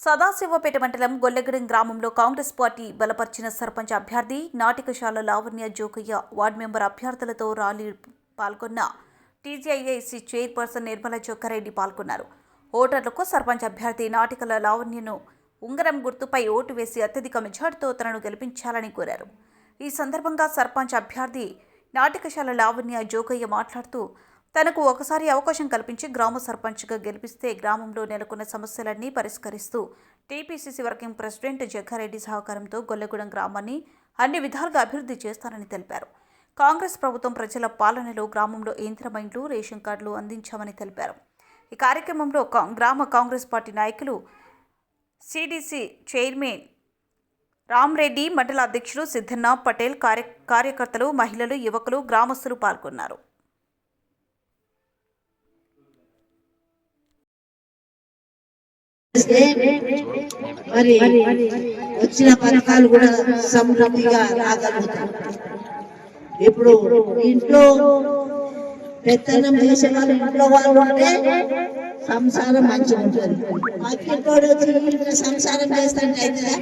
సదాశివపేట మండలం గొల్లగడెం గ్రామంలో కాంగ్రెస్ పార్టీ బలపరిచిన సర్పంచ్ అభ్యర్థి నాటికశాల లావణ్య జోకయ్య వార్డు మెంబర్ అభ్యర్థులతో ర్యాలీ పాల్గొన్న టీజీఐఐసి చైర్పర్సన్ నిర్మల జోకారెడ్డి పాల్గొన్నారు. ఓటర్లకు సర్పంచ్ అభ్యర్థి నాటికల లావణ్యను ఉంగరం గుర్తుపై ఓటు వేసి అత్యధిక మెజార్టీతో తనను గెలిపించాలని కోరారు. ఈ సందర్భంగా సర్పంచ్ అభ్యర్థి నాటికశాల లావణ్య జోకయ్య మాట్లాడుతూ తనకు ఒకసారి అవకాశం కల్పించి గ్రామ సర్పంచ్గా గెలిపిస్తే గ్రామంలో నెలకొన్న సమస్యలన్నీ పరిష్కరిస్తూ టీపీసీసీ వర్కింగ్ ప్రెసిడెంట్ జగ్గారెడ్డి సహకారంతో గొల్లగూడెం గ్రామాన్ని అన్ని విధాలుగా అభివృద్ధి చేస్తానని తెలిపారు. కాంగ్రెస్ ప్రభుత్వం ప్రజల పాలనలో గ్రామంలో యంత్రమైండ్లు రేషన్ కార్డులు అందించామని తెలిపారు. ఈ కార్యక్రమంలో గ్రామ కాంగ్రెస్ పార్టీ నాయకులు సిడిసి చైర్మన్ రామ్రెడ్డి మండల అధ్యక్షులు సిద్ధన్న పటేల్ కార్య కార్యకర్తలు మహిళలు యువకులు గ్రామస్తులు పాల్గొన్నారు. చేస్తే మరి వచ్చిన పథకాలు కూడా సమృద్ధిగా రాగలుగుతాం ఇప్పుడు ఇంట్లో పెత్తనం చేసే వాళ్ళు ఇంట్లో వాళ్ళు ఉంటే సంసారం మంచిగా ఉంటుంది పక్కింటోడు సంసారం చేస్తాంటే అవుతుందా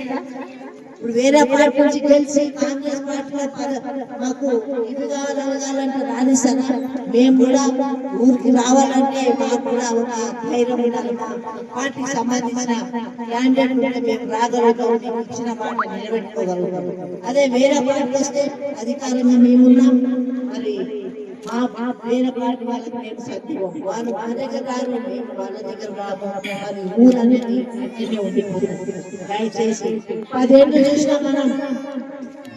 ఇప్పుడు వేరే పార్టీ నుంచి గెలిచి కాంగ్రెస్ పార్టీలో మాకు ఇది కావాలి అవి కావాలంటే రానిస్తారా? మేము కూడా ఊరికి రావాలంటే మాకు కూడా ఒక ధైర్యం ఉండాలి. మా పార్టీకి సంబంధించిన క్యాండిడేట్ కూడా మేము రాగలుగుతాం మీకు ఇచ్చిన మాట నిలబెట్టుకోగలుగుతాం. అదే వేరే పార్టీ వస్తే అధికారంగా మేమున్నాం. మరి మా వేరే పార్టీ వాళ్ళకి మేము సత్యం వాళ్ళు మా దగ్గర రారు మేము వాళ్ళ దగ్గర రాము. మరి ఊరనేది ఉండిపోతుంది దయచేసి పదేళ్ళు చూసినా మనం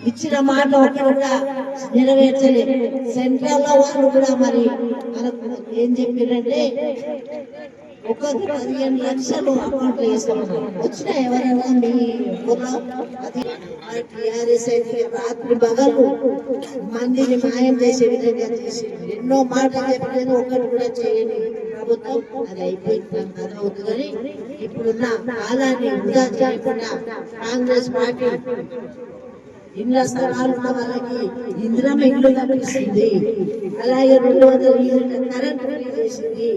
ఇచ్చిన మాట ఒకటి కూడా నెరవేర్చలే. సెంట్రల్లో వాళ్ళు కూడా మరి మనకు ఏం చెప్పారంటే ఒక పదిహేను లక్షలు అమౌంట్ వేస్తామన్నారు వచ్చినా ఎవరైనా మీ ఊర్లో అది మరి టీఆర్ఎస్ అయితే రాత్రి పగలు మందిని మాయం చేసే విధంగా చేసింది ఎన్నో మాటలు చెప్పలేదు ఒకటి కూడా చేయని ప్రభుత్వం అది అయిపోయింది అది అవుతుందని ఇప్పుడున్న కాలాన్ని వృధా చేయకుండా కాంగ్రెస్ పార్టీ ఇండ్ల స్థలాలు ఉన్న వాళ్ళకి ఇంద్రం ఇల్లు కనిపిస్తుంది. అలాగే రెండు వందల యూనిట్ల కరెంట్ ఫ్రీ చేసింది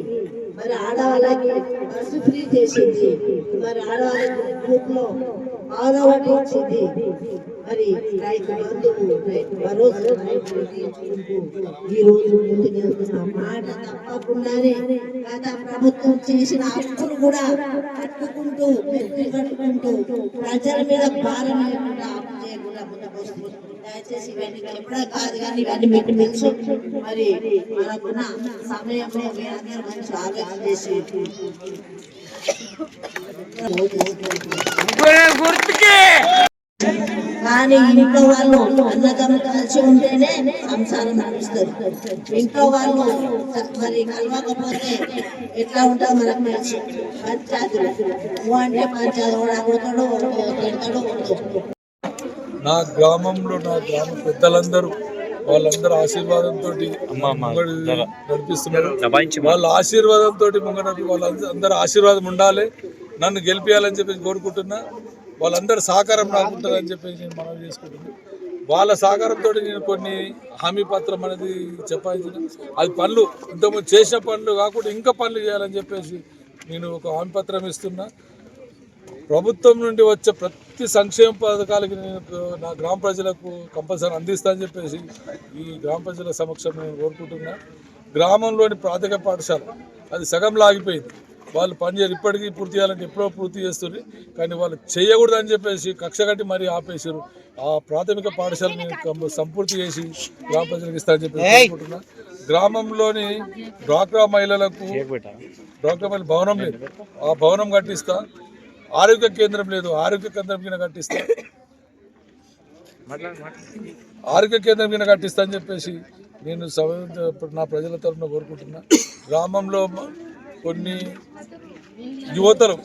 మరి ఆడవాళ్ళకి బస్సు ఫ్రీ చేసింది మరి ఆడవాళ్ళకి గ్రూప్లో ఆదవటి ఇచ్చింది మరి రైతు బంధువు రైతు భరోసా తీసుకుంటూ ఈ రోజు ముందుకు వెళ్తున్న మాట తప్పకుండానే గత ప్రభుత్వం చేసిన అప్పులు కూడా కట్టుకుంటూ మెత్తి కట్టుకుంటూ ప్రజల మీద భారం లేకుండా అప్పు చేయకుండా ముందుకు దయచేసి ఇవన్నీ చెప్పడం కాదు కానీ ఇవన్నీ మీకు తెలుసు. మరి మనకున్న సమయంలో మీరందరూ మంచి ఆలోచన చేసి గుర్తుకే! కానీ ఇంట్లో వాళ్ళు అన్నదమ్ము కలిసి ఉంటేనే సంసారం నడుస్తుంది. ఇంట్లో వాళ్ళు మరి కలవకపోతే ఎట్లా ఉంటావు మనకు తెలుసు పంచాయతీలు. నువ్వు అంటే పంచాయతీ కూడా అడుగుతాడు తిడతాడు. నా గ్రామంలో నా గ్రామ పెద్దలందరూ వాళ్ళందరూ ఆశీర్వాదంతో నడిపిస్తున్నారు. వాళ్ళ ఆశీర్వాదంతో ముంగడ వాళ్ళందరూ అందరూ ఆశీర్వాదం ఉండాలి. నన్ను గెలిపించాలని చెప్పేసి కోరుకుంటున్నా. వాళ్ళందరూ సహకారం నాకు ఉంటుందని చెప్పేసి నేను మనం చేసుకుంటున్నాను వాళ్ళ సహకారంతో నేను కొన్ని హామీ పత్రం అనేది చెప్పాల్సిన అది పనులు ఇంతకుముందు చేసిన పనులు కాకుండా ఇంకా పనులు చేయాలని చెప్పేసి నేను ఒక హామీ పత్రం ఇస్తున్నా. ప్రభుత్వం నుండి వచ్చే ప్రతి సంక్షేమ పథకాలకి నేను నా గ్రామ ప్రజలకు కంపల్సరీ అందిస్తానని చెప్పేసి ఈ గ్రామ ప్రజల సమక్షం నేను కోరుకుంటున్నా. గ్రామంలోని ప్రాథమిక పాఠశాల అది సగం లాగిపోయింది వాళ్ళు పని చేయరు. ఇప్పటికీ పూర్తి చేయాలంటే ఎప్పుడో పూర్తి చేస్తుంది కానీ వాళ్ళు చేయకూడదు అని చెప్పేసి కక్ష కట్టి మరీ ఆపేసారు ఆ ప్రాథమిక పాఠశాల నేను కం- సంపూర్తి చేసి గ్రామ ప్రజలకు ఇస్తా అని చెప్పి గ్రామంలోని డ్వాక్రా మహిళలకు డ్వాక్రా మహిళ భవనం లేదు. ఆ భవనం కట్టిస్తా. ఆరోగ్య కేంద్రం లేదు. ఆరోగ్య కేంద్రం కింద కట్టిస్తా. ఆరోగ్య కేంద్రం కింద కట్టిస్తా అని చెప్పేసి నేను నా ప్రజల తరఫున కోరుకుంటున్నా. గ్రామంలో కొన్ని యువతలు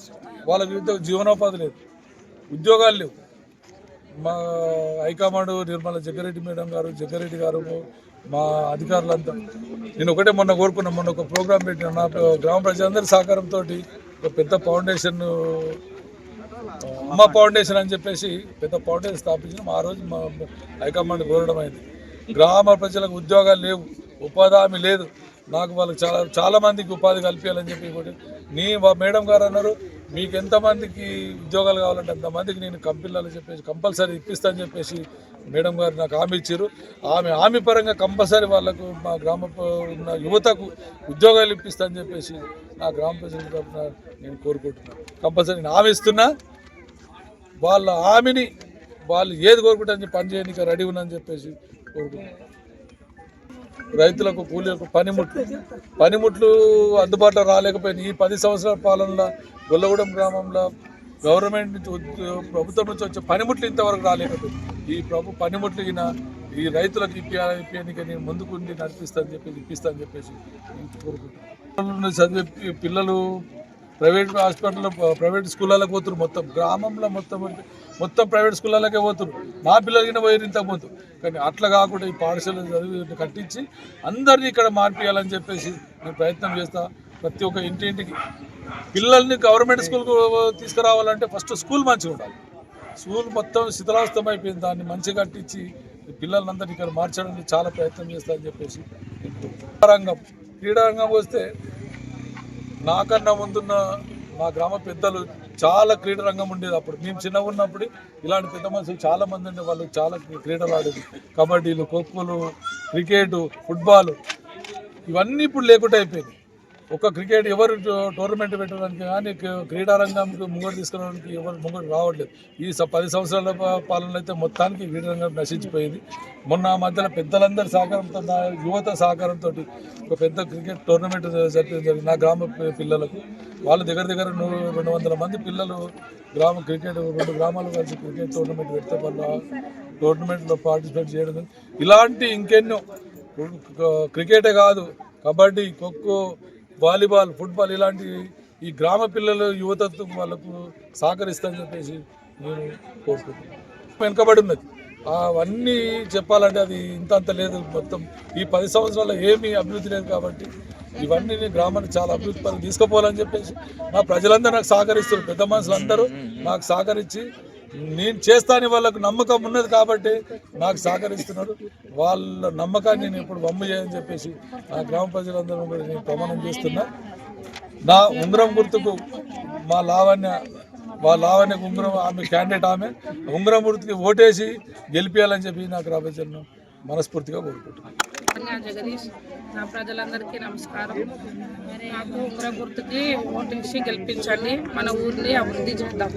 వాళ్ళ వివిధ జీవనోపాధి లేదు. ఉద్యోగాలు లేవు. మా హైకమాండ్ నిర్మల జగ్గారెడ్డి మేడం గారు జగ్గారెడ్డి గారు మా అధికారులంతా. నేను ఒకటే మొన్న కోరుకున్నా మొన్న ఒక ప్రోగ్రాం పెట్టిన నా గ్రామ ప్రజలందరి సహకారంతో ఒక పెద్ద ఫౌండేషన్ అమ్మ ఫౌండేషన్ అని చెప్పేసి పెద్ద ఫౌండేషన్ స్థాపించిన. ఆ రోజు మా హైకమాండ్ కోరడం అయింది. గ్రామ ప్రజలకు ఉద్యోగాలు లేవు. ఉపాధి హామీ లేదు. నాకు వాళ్ళకి చాలా చాలా మందికి ఉపాధి కల్పించాలని చెప్పి కూడా. నీ మేడం గారు అన్నారు మీకు ఎంతమందికి ఉద్యోగాలు కావాలంటే అంతమందికి నేను కంపెనీలలో చెప్పేసి కంపల్సరీ ఇప్పిస్తా అని చెప్పేసి మేడం గారు నాకు హామీ ఇచ్చారు. ఆమె హామీ పరంగా కంపల్సరీ వాళ్ళకు మా గ్రామ ఉన్న యువతకు ఉద్యోగాలు ఇప్పిస్తా అని చెప్పేసి నా గ్రామ ప్రజల తరఫున నేను కోరుకుంటున్నాను కంపల్సరీ నేను హామీ ఇస్తున్నా. వాళ్ళ హామీని వాళ్ళు ఏది కోరుకుంటారని పని చేయడానికి రెడీ ఉన్నారని చెప్పేసి కోరుకుంటున్నాను రైతులకు కూలీలకు పనిముట్లు. పనిముట్లు అందుబాటులో రాలేకపోయినాయి ఈ పది సంవత్సరాల పాలనలో గొల్లగూడెం గ్రామంలో గవర్నమెంట్ నుంచి ప్రభుత్వం నుంచి వచ్చే పనిముట్లు ఇంతవరకు రాలేకపోయింది. ఈ ప్రభు పనిముట్లు ఈయన ఈ రైతులకు ఇప్పియాలి నేను ముందుకుండి నడిపిస్తాను చెప్పేసి ఇప్పిస్తాను చెప్పేసి కోరుకుంటున్నాను. చదివే పిల్లలు ప్రైవేట్ హాస్పిటల్లో ప్రైవేట్ స్కూళ్ళకి పోతున్నారు మొత్తం. గ్రామంలో మొత్తం మొత్తం ప్రైవేట్ స్కూళ్ళకే పోతున్నారు మా పిల్లలకి పోయారు ఇంతకుముందు కానీ అట్లా కాకుండా ఈ పాఠశాల చదివి కట్టించి అందరినీ ఇక్కడ మార్పియాలని చెప్పేసి నేను ప్రయత్నం చేస్తా ప్రతి ఒక్క ఇంటింటికి పిల్లల్ని గవర్నమెంట్ స్కూల్కు తీసుకురావాలంటే ఫస్ట్ స్కూల్ మంచిగా ఉండాలి. స్కూల్ మొత్తం శిథిలాస్తం అయిపోయింది. దాన్ని మంచిగా కట్టించి పిల్లలందరినీ ఇక్కడ మార్చడానికి చాలా ప్రయత్నం చేస్తా అని చెప్పేసి రంగం క్రీడారంగం వస్తే నాకన్నా ముందున్న మా గ్రామ పెద్దలు చాలా క్రీడా రంగం ఉండేది అప్పుడు. మేము చిన్నగా ఉన్నప్పుడు ఇలాంటి పెద్ద మనుషులు చాలా మంది ఉండే వాళ్ళు చాలా క్రీడలు ఆడేది. కబడ్డీలు ఖోఖోలు క్రికెట్ ఫుట్బాల్ ఇవన్నీ ఇప్పుడు లేకుండా అయిపోయింది ఒక క్రికెట్ ఎవరు టోర్నమెంట్ పెట్టడానికి కానీ క్రీ- ముంగడు తీసుకురావడానికి ఎవరు ముంగడు రావట్లేదు. ఈ పది సంవత్సరాల ప- పాలనలో అయితే మొత్తానికి క్రీడారంగం నశించిపోయింది. మొన్న మధ్యలో పెద్దలందరి సహకారంతో నా యువత సహకారంతో ఒక పెద్ద క్రికెట్ టోర్నమెంట్ జరిపించడం జరిగింది. నా గ్రామ పిల్లలకు. వాళ్ళ దగ్గర దగ్గర రెండు వందల మంది పిల్లలు గ్రామ క్రికెట్ రెండు గ్రామాలు కలిసి క్రికెట్ టోర్నమెంట్ పెడితే వాళ్ళు టోర్నమెంట్లో పార్టిసిపేట్ చేయడం ఇలాంటి ఇంకెన్నో క్రికెటే కాదు కబడ్డీ ఖోఖో వాలీబాల్ ఫుట్బాల్ ఇలాంటి ఈ గ్రామ పిల్లలు యువతకు వాళ్ళకు సహకరిస్తారని చెప్పేసి నేను కోరుకుంటున్నాను. వెనుకబడి ఉన్నది. అవన్నీ చెప్పాలంటే అది ఇంత అంత లేదు. మొత్తం ఈ పది సంవత్సరాల ఏమీ అభివృద్ధి లేదు కాబట్టి ఇవన్నీ నేను గ్రామాన్ని చాలా అభివృద్ధి తీసుకుపోవాలని చెప్పేసి నా ప్రజలందరూ నాకు సహకరిస్తారు పెద్ద మనుషులందరూ నాకు సహకరించి నేను చేస్తాను వాళ్ళకు నమ్మకం ఉన్నది కాబట్టి నాకు సహకరిస్తున్నారు. వాళ్ళ నమ్మకాన్ని నేను ఇప్పుడు వమ్ము చేయని చెప్పేసి నా గ్రామ ప్రజలందరూ కూడా నేను ప్రమాణం చేస్తున్నా. నా ఉంగరం గుర్తుకు మా లావణ్య మా లావణ్యకు ఉంగరం ఆమె క్యాండిడేట్ ఆమె. ఉంగరం గుర్తుకి ఓటేసి గెలిపించాలని చెప్పి నాకు రాబోతున్న మనస్ఫూర్తిగా కోరుకుంటున్నాను. జగదీష్. నా ప్రజలందరికీ నమస్కారం. నాకు ఉంగరం గుర్తుకి ఓటేసి గెలిపించండి. మన ఊరిని అభివృద్ధి చేద్దాం.